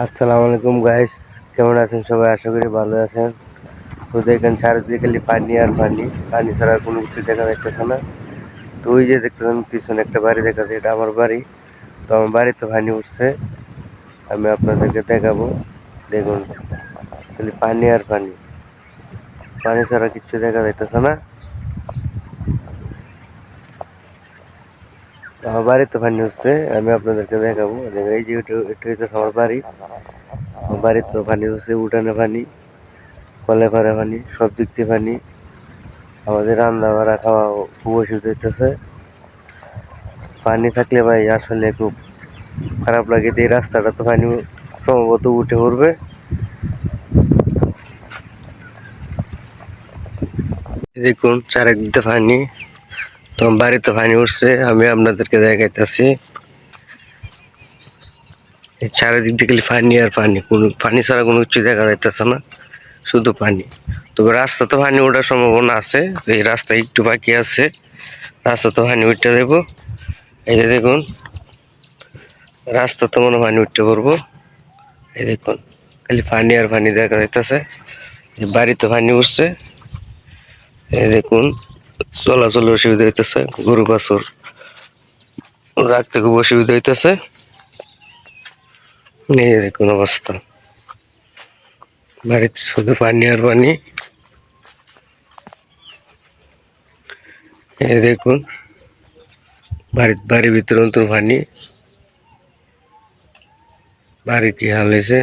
আসসালামু আলাইকুম গাইস কেমন আছেন সবাই? আশা করি ভালো আছেন। তো দেখেন, চারিদিকে খালি পানি আর পানি। পানি ছাড়া কোনো কিছু দেখা যাইতেছে না। তো ওই যে দেখতেছেন, পিছনে একটা বাড়ি দেখা যায়। এটা আমার বাড়ি। তো আমার বাড়িতে পানি উঠছে। আমি আপনাদেরকে দেখাবো। দেখুন, খালি পানি আর পানি। পানি ছাড়া কিচ্ছু দেখা যাইতেছে না। তো আমার বাড়িতে পানি হচ্ছে, আমি আপনাদেরকে দেখাবো। এই যে এটা আমার বাড়ি। আমার বাড়ির তো পানি হচ্ছে উঠানে পানি কলে পারে পানি সব দিক দিয়ে পানি আমাদের রান্না বাড়া খাওয়া খুব অসুবিধা হইতেছে। পানি থাকলে ভাই আসলে খুব খারাপ লাগে এই রাস্তাটা তো পানি সম্ভবত উঠে পড়বে। দেখুন চারিদিকে পানি বাড়িতে পানি উঠছে, আমি আপনাদেরকে দেখাইতেছি। চারিদিক খালি পানি আর পানি, কোনো পানি ছাড়া কোনো কিছু দেখা যাইতেছে না, শুধু পানি। তবে রাস্তা তো পানি ওঠার সম্ভাবনা আছে, এই রাস্তা একটু বাকি আছে, রাস্তা তো পানি উঠতে দেবো। এই যে দেখুন, রাস্তা তো মনে পানি উঠতে পারব। এই দেখুন, খালি পানি আর পানি দেখা যাইতেছে বাড়িতে পানি উঠছে। এই দেখুন চলাচল অসুবিধা হইতেছে, গরু বাছুর রাখতে খুব অসুবিধা হইতেছে। এই যে দেখুন অবস্থা। বাড়িতে শুধু পানি আর পানি। এই দেখুন, বাড়ির বাড়ির ভিতরে অন্তর পানি। বাড়ি কি হাল হয়েছে